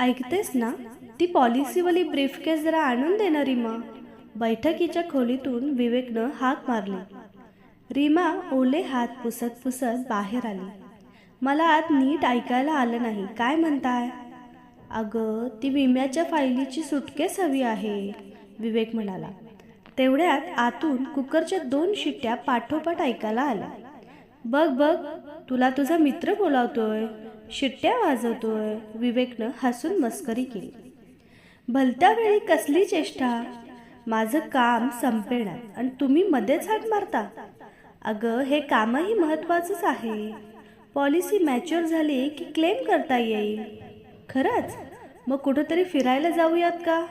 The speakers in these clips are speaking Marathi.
ऐकतेस ना? ती पॉलिसीवाली ब्रीफकेस जरा आणून दे ना रीमा. बैठकीच्या खोलीतून विवेकनं हाक मारली. रीमा ओले हात पुसत पुसत बाहेर आली. मला आत नीट ऐकायला आलं नाही काय म्हणताय? अगं ती विम्याच्या फायलीची सुटकेस हवी आहे विवेक म्हणाला. तेवढ्यात आतून कुकरच्या दोन शिट्ट्या पाठोपाठ ऐकायला आल्या. बघ बघ तुला तुझा मित्र बोलावतोय. शिट्ट्या वाजवतोय. विवेकनं हसून मस्करी केली. भलत्या वेळी कसली चेष्टा? माझं काम संपेणार आणि तुम्ही मध्येच हात मारता. अगं हे कामही महत्त्वाचंच आहे. पॉलिसी मॅच्युअर झाली की क्लेम करता येईल. खरंच? मग कुठंतरी फिरायला जाऊयात का?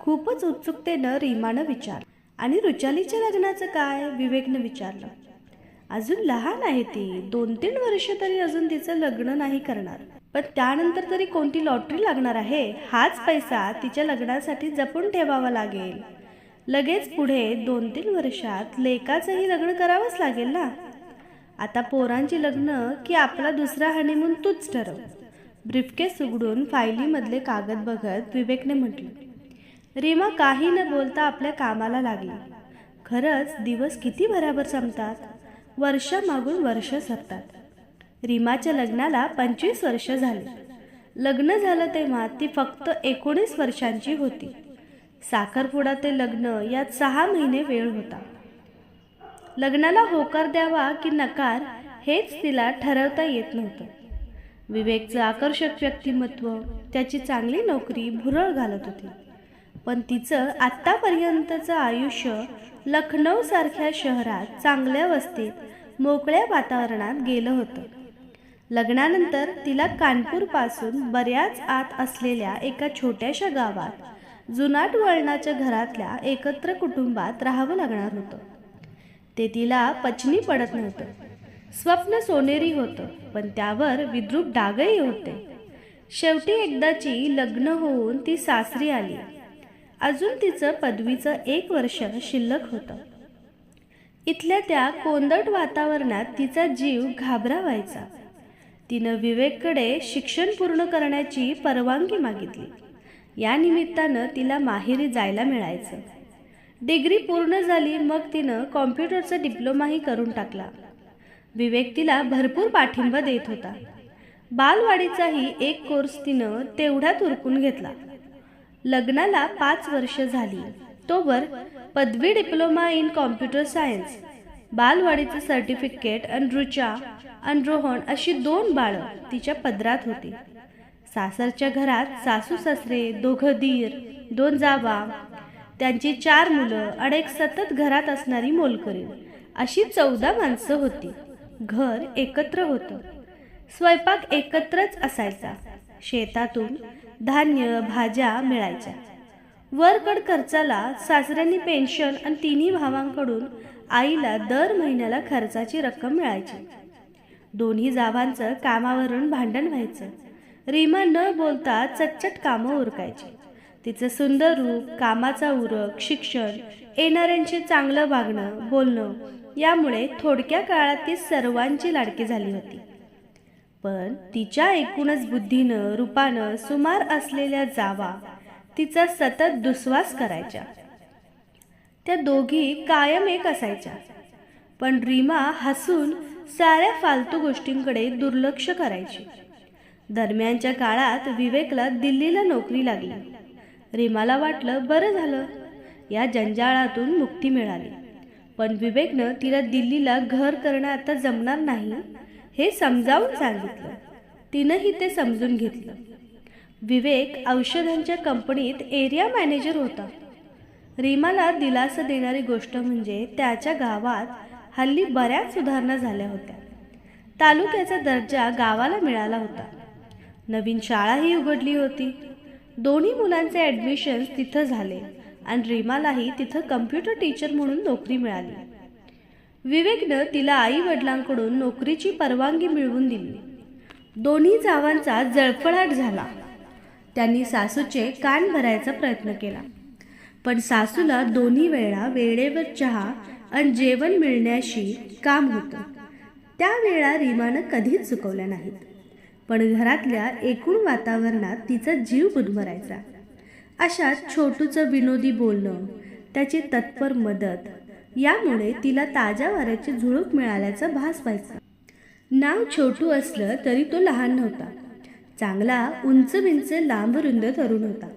खूपच उत्सुकतेनं रीमानं विचार आणि रुचालीच्या लग्नाचं काय? विवेकनं विचारलं. अजून लहान आहे ती. दोन तीन वर्ष तरी अजून तिचं लग्न नाही करणार. पण त्यानंतर तरी कोणती लॉटरी लागणार आहे? हाच पैसा तिच्या लग्नासाठी जपून ठेवावा लागेल. लगेच पुढे दोन तीन वर्षात लेकाचंही लग्न करावंच लागेल ना? आता पोरांची लग्न की आपला दुसरा हनीमून तूच ठरव. ब्रिफकेस उघडून फायलीमधले कागद बघत विवेकने म्हटलं रीमा काही न बोलता आपल्या कामाला लागली. खरंच दिवस किती भराभर संपतात? वर्षामागून वर्ष सरतात रीमाच्या लग्नाला पंचवीस वर्ष झाली. लग्न झालं तेव्हा ती फक्त एकोणीस वर्षांची होती. साखरपुडा ते लग्न यात सहा महिने वेळ होता. लग्नाला होकार द्यावा की नकार हेच तिला ठरवता येत नव्हतं. विवेकचं आकर्षक व्यक्तिमत्व त्याची चांगली नोकरी भुरळ घालत होती. पण तिचं आत्तापर्यंतचं आयुष्य लखनौसारख्या शहरात चांगल्या वस्तीत मोकळ्या वातावरणात गेलं होतं. लग्नानंतर तिला कानपूरपासून बऱ्याच आत असलेल्या एका छोट्याशा गावात जुनाट वळणाच्या घरातल्या एकत्र कुटुंबात राहावं लागणार होतं. ते तिला पचनी पडत नव्हतं. स्वप्न सोनेरी होतं पण त्यावर विद्रूप डागही होते. शेवटी एकदाची लग्न होऊन ती सासरी आली. अजून तिचं पदवीचं एक वर्ष शिल्लक होतं. इथल्या त्या कोंदट वातावरणात तिचा जीव घाबरा व्हायचा तिनं विवेककडे शिक्षण पूर्ण करण्याची परवानगी मागितली. या निमित्तानं तिला माहेरी जायला मिळायचं. डिग्री पूर्ण झाली मग तिनं कॉम्प्युटरचा डिप्लोमाही करून टाकला. विवेक तिला भरपूर पाठिंबा देत होता. बालवाडीचाही एक कोर्स तिनं तेवढ्यात उरकून घेतला. लग्नाला पाच वर्ष झाली. तोवर पदवी डिप्लोमा इन कॉम्प्युटर सायन्स बालवाडीचं सर्टिफिकेट अनरुचा अनरोहण अशी दोन बाळं तिच्या पदरात होती. सासरच्या घरात सासू सासरे दोघं दीर दोन जावा त्यांची चार मुलं आणि एक सतत घरात असणारी मोलकरी अशी चौदा माणसं होती. घर एकत्र होतं. स्वयंपाक एकत्रच असायचा. शेतातून धान्य भाज्या मिळायच्या. वरकड खर्चाला सासऱ्यांनी पेन्शन आणि तिन्ही भावांकडून आईला दर महिन्याला खर्चाची रक्कम मिळायची. दोन्ही जावांचं कामावरून भांडण व्हायचं. रीमा न बोलता चटचट कामं उरकायची. तिचं सुंदर रूप कामाचा उरक शिक्षण येणाऱ्यांशी चांगलं वागणं बोलणं यामुळे थोडक्या काळात ती सर्वांची लाडकी झाली होती. पण तिच्या एकूणच बुद्धीनं रूपानं सुमार असलेल्या जावा तिचा सतत दुस्वास करायच्या. त्या दोघी कायम एक असायच्या. पण रीमा हसून साऱ्या फालतू गोष्टींकडे दुर्लक्ष करायची. दरम्यानच्या काळात विवेकला दिल्लीला नोकरी लागली. रीमाला वाटलं बरं झालं. या जंजाळातून मुक्ती मिळाली. पण विवेकनं तिला दिल्लीला घर करणं आता जमणार नाही. हे समजावून सांगितलं. तिनंही ते समजून घेतलं. विवेक औषधांच्या कंपनीत एरिया मॅनेजर होता. रीमाला दिलासा देणारी गोष्ट म्हणजे त्याच्या गावात हल्ली बऱ्याच सुधारणा झाल्या होत्या. तालुक्याचा दर्जा गावाला मिळाला होता. नवीन शाळाही उघडली होती. दोन्ही मुलांचे ॲडमिशन्स तिथं झाले आणि रीमालाही तिथं कम्प्युटर टीचर म्हणून नोकरी मिळाली. विवेकनं तिला आई वडिलांकडून नोकरीची परवानगी मिळवून दिली. दोन्ही जावांचा जळफळाट झाला. त्यांनी सासूचे कान भरायचा प्रयत्न केला. पण सासूला दोन्ही वेळा वेळेवर चहा आणि जेवण मिळण्याशी काम होतं. त्या वेळा रीमानं कधीच चुकवल्या नाहीत. पण घरातल्या एकूण वातावरणात तिचा जीव गुदमरायचा. अशात छोटूचं विनोदी बोलणं त्याची तत्पर मदत यामुळे तिला ताज्या वाऱ्याची झुळूक मिळाल्याचा भास व्हायचा. नाव छोटू असलं तरी तो लहान नव्हता. चांगला उंच बिंच लांब रुंद तरुण होता.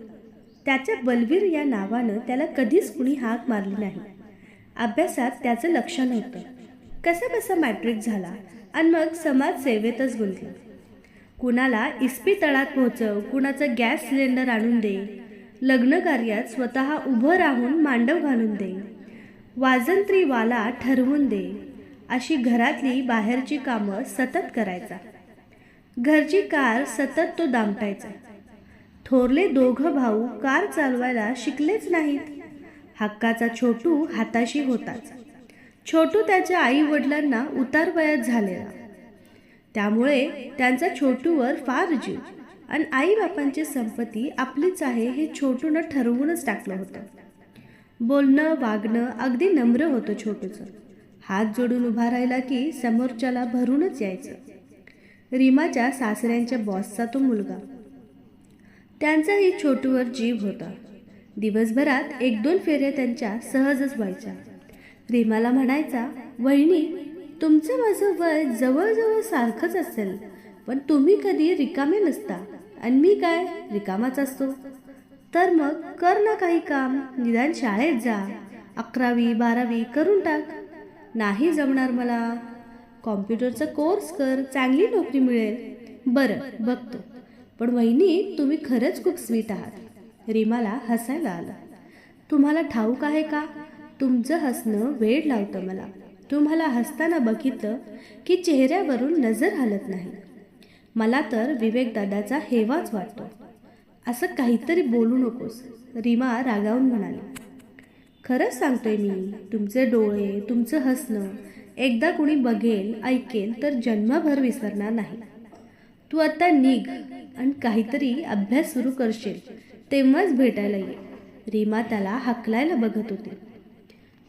त्याच्या बलवीर या नावानं त्याला कधीच कुणी हाक मारली नाही. अभ्यासात त्याचं लक्ष नव्हतं. कसा बसा मॅट्रिक झाला आणि मग समाजसेवेतच गुंतला. कुणाला इस्पी तळात पोहोचव कुणाचा गॅस सिलेंडर आणून दे लग्न कार्यात स्वतः उभं राहून मांडव घालून दे वाजंत्रीवाला ठरवून दे. अशी घरातली बाहेरची कामं सतत करायचा. घरची कार सतत तो दामटायचा. थोरले दोघं भाऊ कार चालवायला शिकलेच नाहीत. हक्काचा छोटू हाताशी होताच. छोटू त्याच्या आई वडिलांना उतार वयात झालेला. त्यामुळे त्यांचा छोटूवर फार जीव आणि आई बापांची संपत्ती आपलीच आहे हे छोटूनं ठरवूनच टाकलं होतं. बोलणं वागणं अगदी नम्र होतं छोटूचं हात जोडून उभा राहिला की समोरच्याला भरूनच यायचं. रीमाच्या सासऱ्यांच्या बॉसचा तो मुलगा. त्यांचाही छोटूवर जीव होता. दिवसभरात एक दोन फेऱ्या त्यांच्या सहजच व्हायच्या. रीमाला म्हणायचा वहिनी तुमचं माझं वय जवळजवळ सारखंच असेल पण तुम्ही कधी रिकामे नसता. आणि मी काय? रिकामाच असतो. तर मग कर ना काही काम. निदान शाळेत जा. अकरावी बारावी करून टाक. नाही जमणार मला. कॉम्प्युटरचा कोर्स कर. चांगली नोकरी मिळेल. बरं बघतो. पण वहिनी तुम्ही खरंच खूप स्वीट आहात. रीमाला हसायला आलं. तुम्हाला ठाऊक आहे का? तुमचं हसणं वेळ लावतं मला. तुम्हाला हसताना बघितलं की चेहऱ्यावरून नजर हलत नाही. मला तर विवेकदादाचा हेवाच वाटतो. असं काहीतरी बोलू नकोस. रीमा रागावून म्हणाली. खरंच सांगतोय मी तुमचे डोळे तुमचं हसणं एकदा कुणी बघेल ऐकेल तर जन्मभर विसरणार नाही. तू आता निघ आणि काहीतरी अभ्यास सुरू करशील तेव्हाच भेटायला ये. रीमा त्याला हकलायला बघत होती.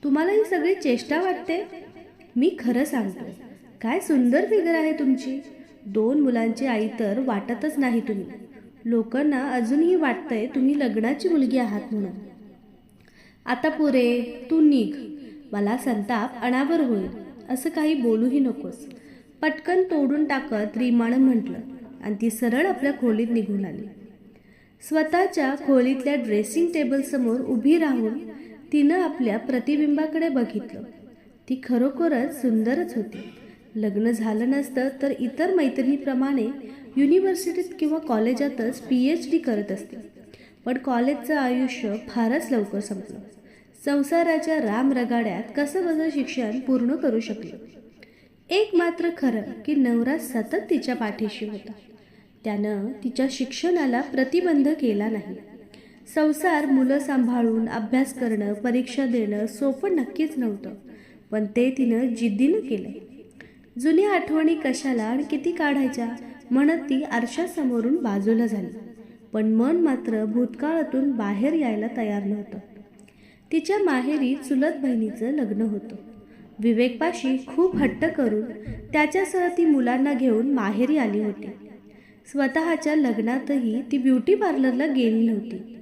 तुम्हाला ही सगळी चेष्टा वाटते? मी खरं सांगतो काय सुंदर फिगर आहे तुमची. दोन मुलांची आई तर वाटतच नाही तुम्ही. लोकांना अजूनही वाटतंय तुम्ही लग्नाची मुलगी आहात म्हणून. आता पुरे तू निघ. मला संताप अनावर होईल असं काही बोलूही नकोस. पटकन तोडून टाकत रीमानं म्हटलं आणि ती सरळ आपल्या खोलीत निघून आली. स्वतःच्या खोलीतल्या ड्रेसिंग टेबलसमोर उभी राहून तिनं आपल्या प्रतिबिंबाकडे बघितलं. ती खरोखरच सुंदरच होती. लग्न झालं नसतं तर इतर मैत्रिणीप्रमाणे युनिव्हर्सिटीत किंवा कॉलेजातच पी एच डी करत असते. पण कॉलेजचं आयुष्य फारच लवकर संपलं. संसाराच्या रामरगाड्यात कसं बसं शिक्षण पूर्ण करू शकलं? एक मात्र खरं की नवरा सतत तिच्या पाठीशी होता. त्यानं तिच्या शिक्षणाला प्रतिबंध केला नाही. संसार मुलं सांभाळून अभ्यास करणं परीक्षा देणं सोपं नक्कीच नव्हतं पण ते तिनं जिद्दीनं केलं. जुन्या आठवणी कशाला आणि किती काढायच्या? म्हणत ती आरशासमोरून बाजूला झाली. पण मन मात्र भूतकाळातून बाहेर यायला तयार नव्हतं. तिच्या माहेरी चुलत बहिणीचं लग्न होतं. विवेकपाशी खूप हट्ट करून त्याच्यासह ती मुलांना घेऊन माहेरी आली होती. स्वतःच्या लग्नातही ती ब्युटी पार्लरला गेली नव्हती.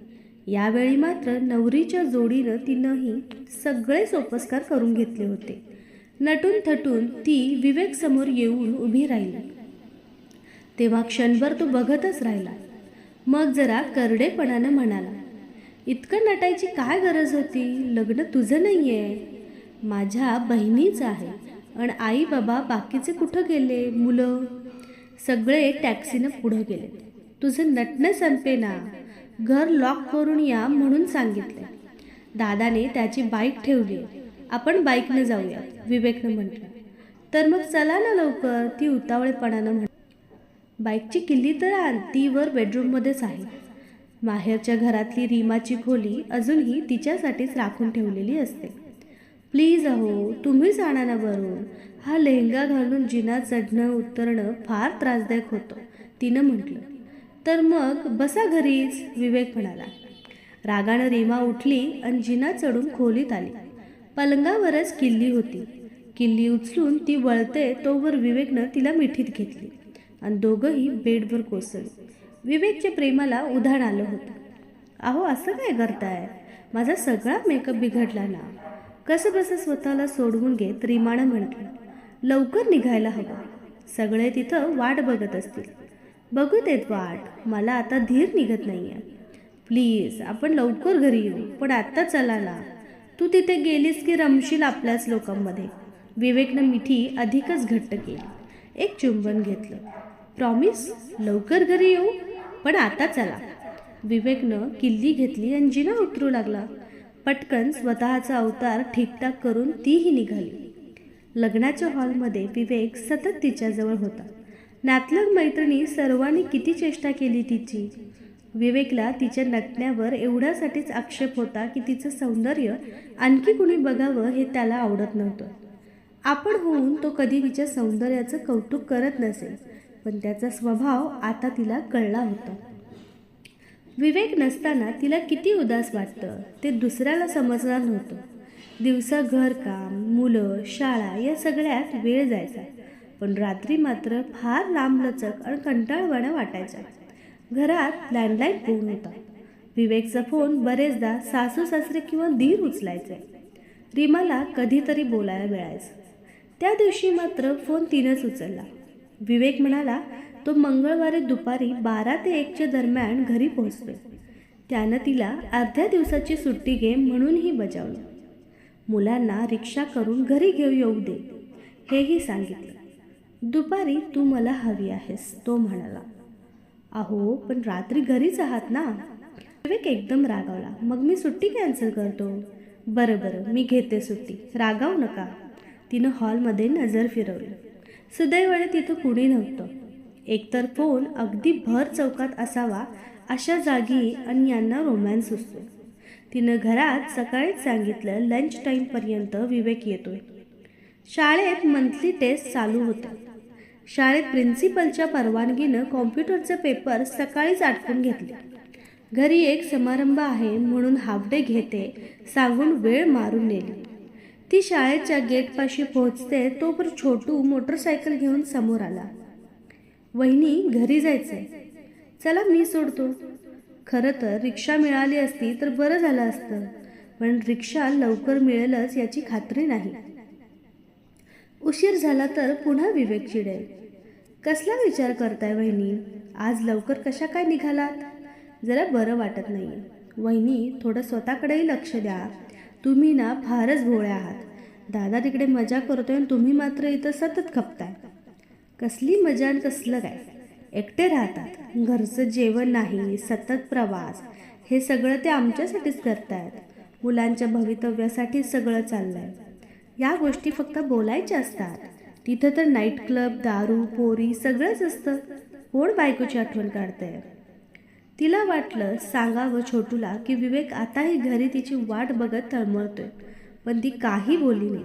यावेळी मात्र नवरीच्या जोडीनं तिनंही सगळे सोपस्कार करून घेतले होते. नटून थटून ती विवेकसमोर येऊन उभी राहिली. तेव्हा क्षणभर तो बघतच राहिला. मग जरा करडेपणानं म्हणाला इतकं नटायची काय गरज होती? लग्न तुझं नाही आहे माझ्या बहिणीचं आहे. आणि आई बाबा बाकीचे कुठं गेले? मुलं? सगळे टॅक्सीनं पुढं गेले. तुझं नटणं संपे ना. घर लॉक करून या म्हणून सांगितलं दादाने त्याची बाईक ठेवली. आपण बाईकनं जाऊया विवेकनं म्हटलं. तर मग चला ना लवकर ती उतावळेपणानं म्हण बाईकची किल्ली तर आण ती वर बेडरूममध्येच आहे. माहेरच्या घरातली रीमाची खोली अजूनही तिच्यासाठीच राखून ठेवलेली असते. प्लीज अहो तुम्हीच आणा ना वरून. हा लेहंगा घालून जिना चढणं उतरणं फार त्रासदायक होतं तिनं म्हटलं. तर मग बसा घरीच विवेक म्हणाला. रागानं रीमा उठली आणि जिना चढून खोलीत आली. पलंगावरच किल्ली होती. किल्ली उचलून ती वळते तोवर विवेकनं तिला मिठीत घेतली. आणि दोघंही बेडवर कोसळले. विवेकच्या प्रेमाला उधाण आलं होतं. अहो असं काय करताय? माझा सगळा मेकअप बिघडला ना. कसं बसं स्वतःला सोडवून घेत रीमानं म्हटलं. लवकर निघायला हवं. सगळे तिथं वाट बघत असतील. बघू देत वाट. मला आता धीर निघत नाही आहे प्लीज आपण लवकर घरी येऊ. पण आत्ता चला ना. तू तिथे गेलीस की रमशील आपल्याच लोकांमध्ये. विवेकनं मिठी अधिकच घट्ट केली. एक चुंबन घेतलं. प्रॉमिस लवकर घरी येऊ पण आता चला. विवेकनं किल्ली घेतली आणि जिना उतरू लागला. पटकन स्वतःचा अवतार ठीकठाक करून तीही निघाली. लग्नाच्या हॉलमध्ये विवेक सतत तिच्याजवळ होता. नातलग मैत्रिणी सर्वांनी किती चेष्टा केली तिची? विवेकला तिच्या नटण्यावर एवढ्यासाठीच आक्षेप होता की तिचं सौंदर्य आणखी कुणी बघावं हे त्याला आवडत नव्हतं. आपण होऊन तो कधी तिच्या सौंदर्याचं कौतुक करत नसेल. पण त्याचा स्वभाव आता तिला कळला होता. विवेक नसताना तिला किती उदास वाटतं ते दुसऱ्याला समजणार नव्हतं. दिवसा घरकाम मुलं शाळा या सगळ्यात वेळ जायचा पण रात्री मात्र फार लांबलचक आणि कंटाळवाणा वाटायचा. घरात लँडलाईन फोन होता. विवेकचा फोन बरेचदा सासू सासरे किंवा धीर उचलायचे. रीमाला कधीतरी बोलायला मिळायचं. त्या दिवशी मात्र फोन तिनंच उचलला. विवेक म्हणाला तो मंगळवारी दुपारी बारा ते एकच्या दरम्यान घरी पोहोचतोय. त्यानं तिला अर्ध्या दिवसाची सुट्टी घे म्हणूनही बजावलं. मुलांना रिक्षा करून घरी घेऊ येऊ दे हेही सांगितलं. दुपारी तू मला हवी आहेस तो म्हणाला. अहो पण रात्री घरीच आहात ना? विवेक एकदम रागावला. मग मी सुट्टी कॅन्सल करतो. बरं बरं मी घेते सुट्टी. रागावू नका. तिनं हॉलमध्ये नजर फिरवली. सुदैवाने तिथं कुणी नव्हतं. एकतर फोन अगदी भर चौकात असावा अशा जागी आणि यांना रोमॅन्स असतो. तिनं घरात सकाळीच सांगितलं लंच टाईमपर्यंत विवेक येतोय. शाळेत मंथली टेस्ट चालू होतं. शाळेत प्रिन्सिपलच्या परवानगीनं कॉम्प्युटरचे पेपर सकाळीच आटपून घेतले. घरी एक समारंभ आहे म्हणून हाफ डे घेते सांगून वेळ मारून नेली. ती शाळेच्या गेटपाशी पोहोचते तोपर्यंत छोटू मोटरसायकल घेऊन समोर आला. वहिनी घरी जायचंय. चला मी सोडतो. खरं तर रिक्षा मिळाली असती तर बरं झालं असतं पण रिक्षा लवकर मिळेलच याची खात्री नाही. उशीर झाला तर पुन्हा विवेक चिडेल. कसला विचार करताय वहिनी? आज लवकर कशा काय निघालात? जरा बरं वाटत नाही वहिनी थोडं स्वतःकडेही लक्ष द्या. तुम्ही ना फारच भोळे आहात. दादा तिकडे मजा करतोय आणि तुम्ही मात्र इथं सतत खपताय. कसली मजा आणि कसलं काय? एकटे राहतात. घरचं जेवण नाही सतत प्रवास. हे सगळं ते आमच्यासाठीच करतायत. मुलांच्या भवितव्यासाठी सगळं चाललंय. या गोष्टी फक्त बोलायच्या असतात. तिथं तर नाईट क्लब दारू पोरी सगळंच असतं. कोण बायकोची आठवण काढतंय? तिला वाटलं सांगावं छोटूला की विवेक आताही घरी तिची वाट बघत तळमळतोय. पण ती काही बोली नाही.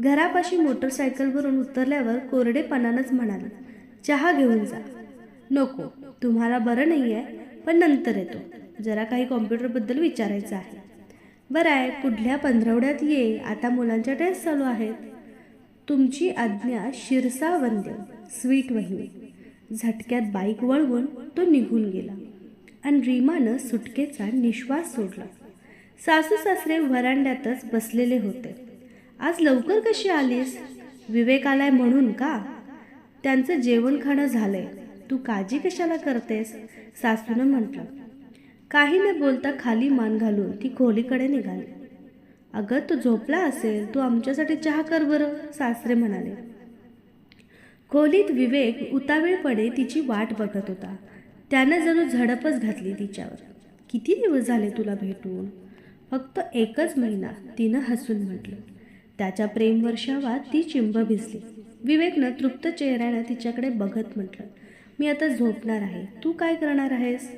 घरापाशी मोटरसायकलवरून उतरल्यावर कोरडेपणानंच म्हणाली चहा घेऊन जा. नको तुम्हाला बरं नाही आहे पण नंतर येतो. जरा काही कॉम्प्युटरबद्दल विचारायचं आहे. बरं आहे पुढल्या पंधरवड्यात ये. आता मुलांच्या टेस्ट चालू आहेत. तुमची आज्ञा शिरसा वंद्य स्वीट वहिनी. झटक्यात बाईक वळवून तो निघून गेला. आणि रीमानं सुटकेचा निश्वास सोडला. सासू सासरे व्हरांड्यातच बसलेले होते. आज लवकर कशी आलीस? विवेक आलाय म्हणून का? त्यांचं जेवण खाणं झालंय. तू काळजी कशाला करतेस? सासूनं म्हटलं. काही न बोलता खाली मान घालून ती खोलीकडे निघाली. अगं तो झोपला असेल तू आमच्यासाठी चहा कर बरं सासरे म्हणाले. खोलीत विवेक उतावीळपणे तिची वाट बघत होता. त्यानं जणू झडपच घातली तिच्यावर. किती दिवस झाले तुला भेटून? फक्त एकच महिना तिनं हसून म्हटलं. त्याच्या प्रेमवर्षावात ती चिंब भिजली. विवेकनं तृप्त चेहऱ्यानं तिच्याकडे बघत म्हटलं मी आता झोपणार आहे. तू काय करणार आहेस?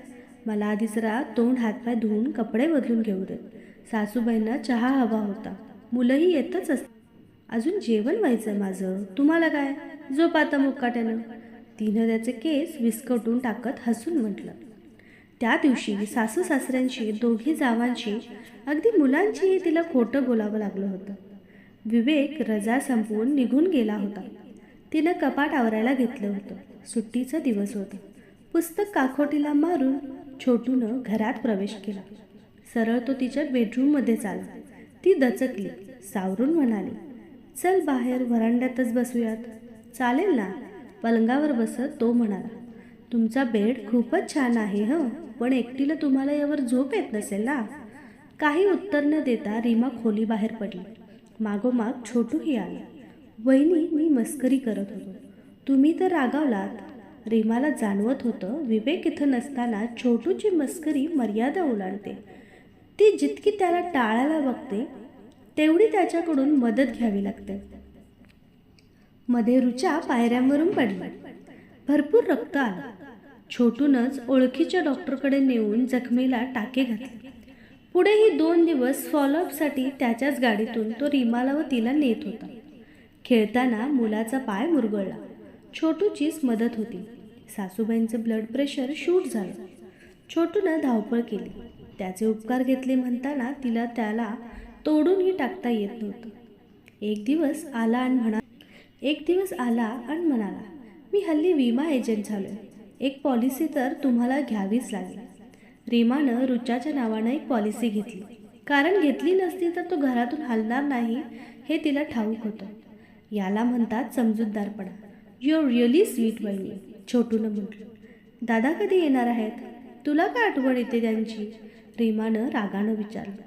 मला आधी जरा तोंड हातपाय धुवून कपडे बदलून घेऊ दे. सासूबाईंना चहा हवा होता. मुलंही येतच असत अजून जेवण व्हायचं माझं. तुम्हाला काय? झोप आता मुक्काट्यानं. तिनं त्याचे केस विस्कटून टाकत हसून म्हटलं. त्या दिवशी सासू सासऱ्यांशी दोघी जावांशी अगदी मुलांचीही तिला खोटं बोलावं लागलं होतं. विवेक रजा संपवून निघून गेला होता. तिनं कपाट आवरायला घेतलं होतं. सुट्टीचा दिवस होता. पुस्तक काखोटीला मारून छोटूनं घरात प्रवेश केला. सरळ तो तिच्या बेडरूममध्ये चालला. ती दचकली सावरून म्हणाली चल बाहेर व्हरांड्यातच बसूयात. चालेल ना? पलंगावर बसत तो म्हणाला तुमचा बेड खूपच छान आहे हं पण एकटीला तुम्हाला यावर झोप येत नसेल ना? काही उत्तर न देता रीमा खोली बाहेर पडली. मागोमाग छोटूही आला. वहिनी मी मस्करी करत होतो. तुम्ही तर रागावलात. रीमाला जाणवत होतं विवेक इथं नसताना छोटूची मस्करी मर्यादा ओलांडते. ती जितकी त्याला टाळायला बघते तेवढी त्याच्याकडून मदत घ्यावी लागते. मध्ये रुचा पायऱ्यांवरून पडली. भरपूर रक्त आलं. छोटूनच ओळखीच्या डॉक्टरकडे नेऊन जखमीला टाके घातले. पुढेही दोन दिवस फॉलोअपसाठी त्याच्याच गाडीतून तो रिमाला व तिला नेत होता. खेळताना मुलाचा पाय मुरगळला. छोटूचीच मदत होती. सासूबाईंचं ब्लड प्रेशर शूट झालं. छोटूनं धावपळ केली. त्याचे उपकार घेतले म्हणताना तिला त्याला तोडूनही टाकता येत नव्हतं. एक दिवस आला आणि म्हणा एक दिवस आला आणि म्हणाला मी हल्ली विमा एजंट झालो एक पॉलिसी तर तुम्हाला घ्यावीच लागेल. रीमानं रुचाच्या नावानं एक पॉलिसी घेतली. कारण घेतली नसती तर तो घरातून हलणार नाही हे तिला ठाऊक होतं. याला म्हणतात समजूतदारपणा. यू आर रिअली स्वीट बहिणी छोटूनं म्हटलं. दादा कधी येणार आहेत? तुला काय आठवण येते त्यांची? रीमानं रागानं विचारलं.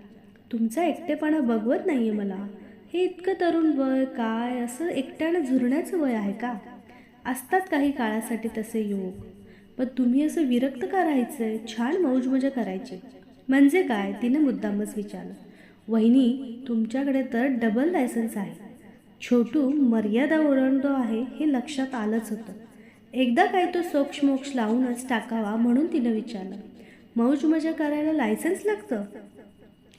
तुमचा एकटेपणा बघवत नाही आहे मला. हे इतकं तरुण वय काय? असं एकट्यानं झुरण्याचं वय आहे का? असतात काही काळासाठी तसे योग. पण तुम्ही असं विरक्त का राहायचंय? छान मौज मजा करायची. म्हणजे काय? तिने मुद्दामच विचारलं. वहिनी तुमच्याकडे तर डबल लायसन्स आहे. छोटू मर्यादा ओलांडतो आहे हे लक्षात आलंच होतं. एकदा काय तो सोक्ष मोक्ष लावूनच टाकावा म्हणून तिनं विचारलं. मौज मजा करायला लायसन्स लागतं?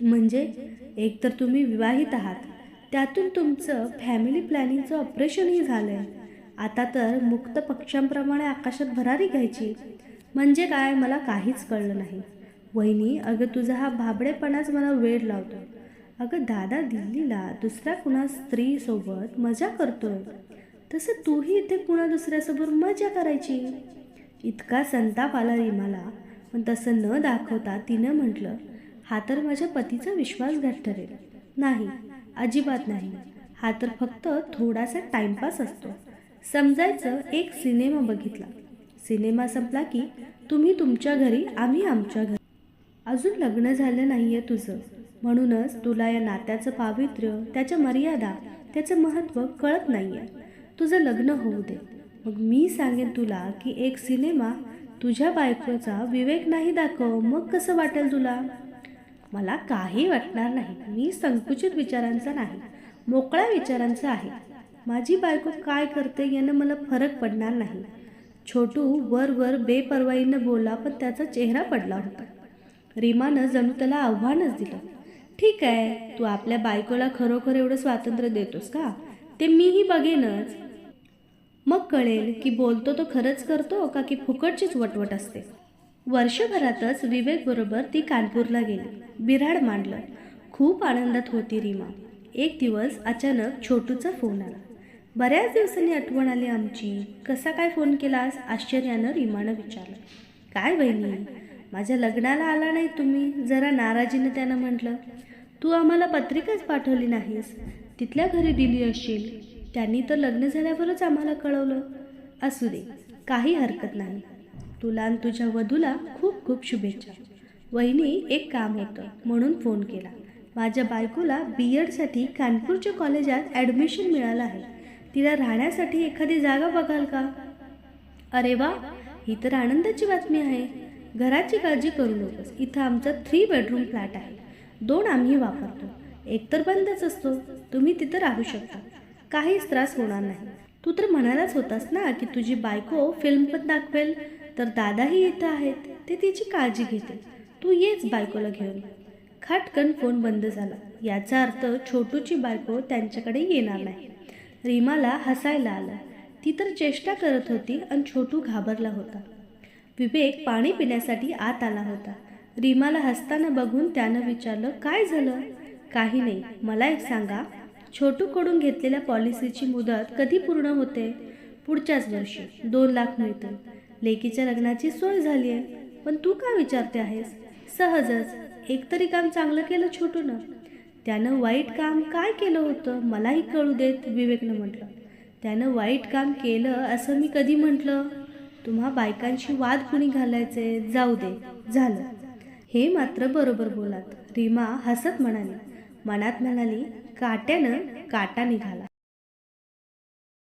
म्हणजे? एकतर तुम्ही विवाहित आहात. त्यातून तुमचं फॅमिली प्लॅनिंगचं ऑपरेशनही झालं आहे आता तर मुक्त पक्ष्यांप्रमाणे आकाशात भरारी घ्यायची. म्हणजे काय? मला काहीच कळलं नाही. वहिनी अगं तुझा हा भाबडेपणाच मला वेळ लावतो. अगं दादा दिल्लीला दुसऱ्या कुणा स्त्रीसोबत मजा करतोय. तसं तूही इथे कुणा दुसऱ्यासोबत मजा करायची? इतका संताप आला रिमाला पण तसं न दाखवता तिनं म्हटलं हा तर माझ्या पतीचा विश्वासघात ठरेल. नाही अजिबात नाही. हा तर फक्त थोडासा टाइमपास असतो. समजायचं एक सिनेमा बघितला. सिनेमा संपला की तुम्ही तुमच्या घरी आम्ही आमच्या घरी. अजून लग्न झालं नाही आहे तुझं. म्हणूनच तुला या नात्याचं पावित्र्य त्याच्या मर्यादा त्याचं महत्त्व कळत नाही आहे तुझं लग्न होऊ दे. मग मी सांगेन तुला की एक सिनेमा तुझ्या बायकोचा विवेक नाही दाखव. मग कसं वाटेल तुला? मला काही वाटणार नाही. मी संकुचित विचारांचा नाही. मोकळ्या विचारांचा आहे. माझी बायको काय करते यानं मला फरक पडणार नाही. छोटू वर वर बेपर्वाईनं बोलला पण त्याचा चेहरा पडला होता. रीमानं जणू त्याला आव्हानच दिलं. ठीक आहे तू आपल्या बायकोला खरोखर एवढं स्वातंत्र्य देतोस का? ते मीही बघेनच. मग कळेल की बोलतो तो खरंच करतो का की फुकटचीच वटवट असते. वर्षभरातच विवेकबरोबर ती कानपूरला गेली. बिराड मांडलं. खूप आनंदात होती रीमा. एक दिवस अचानक छोटूचा फोन आला. बऱ्याच दिवसांनी आठवण आली आमची. कसा काय फोन केलास? आश्चर्यानं रीमानं विचारलं. काय बहिणी माझ्या लग्नाला आला नाही तुम्ही? जरा नाराजीनं त्यानं म्हटलं. तू आम्हाला पत्रिकाच पाठवली नाहीस. तिथल्या घरी दिली असशील त्यांनी तर लग्न झाल्यावरच आम्हाला कळवलं. असू दे. काही हरकत नाही. तुला आणि तुझ्या वधूला खूप खूप शुभेच्छा. वहिनी एक काम होतं म्हणून फोन केला. माझ्या बायकोला बी एडसाठी कानपूरच्या कॉलेजात ॲडमिशन मिळालं आहे. तिला राहण्यासाठी एखादी जागा बघाल का? अरे वा ही तर आनंदाची बातमी आहे. घराची काळजी करू नकोस इथं आमचा थ्री बेडरूम फ्लॅट आहे. दोन आम्ही वापरतो. एक तर बंदच असतो तुम्ही तिथं राहू शकता. काहीच त्रास होणार नाही. तू तर म्हणालाच होतास ना की तुझी बायको फिल्म पण दाखवेल तर दादाही इथं आहेत ते तिची काळजी घेते तू येच बायकोला घेऊन. खाटकन फोन बंद झाला. याचा अर्थ छोटूची बायको त्यांच्याकडे येणार नाही. रीमाला हसायला आलं. ती तर चेष्टा करत होती आणि छोटू घाबरला होता. विवेक पाणी पिण्यासाठी आत आला होता. रीमाला हसताना बघून त्यानं विचारलं काय झालं? काही नाही. मला एक सांगा. छोटूकडून घेतलेल्या पॉलिसीची मुदत कधी पूर्ण होते? पुढच्याच वर्षी. दोन लाख मिळतं लेकीच्या लग्नाची सोय झाली आहे. पण तू का विचारते आहेस? सहजच. एक तरी काम चांगलं केलं छोटूनं. त्यानं वाईट काम काय केलं होतं मलाही कळू देत विवेकनं म्हटलं. त्यानं वाईट काम केलं असं मी कधी म्हटलं? तुम्हा बायकांशी वाद कुणी घालायचे? जाऊ दे. झालं. हे मात्र बरोबर बोलात रीमा हसत म्हणाली. मनात म्हणाली काट्यानं काटा निघाला.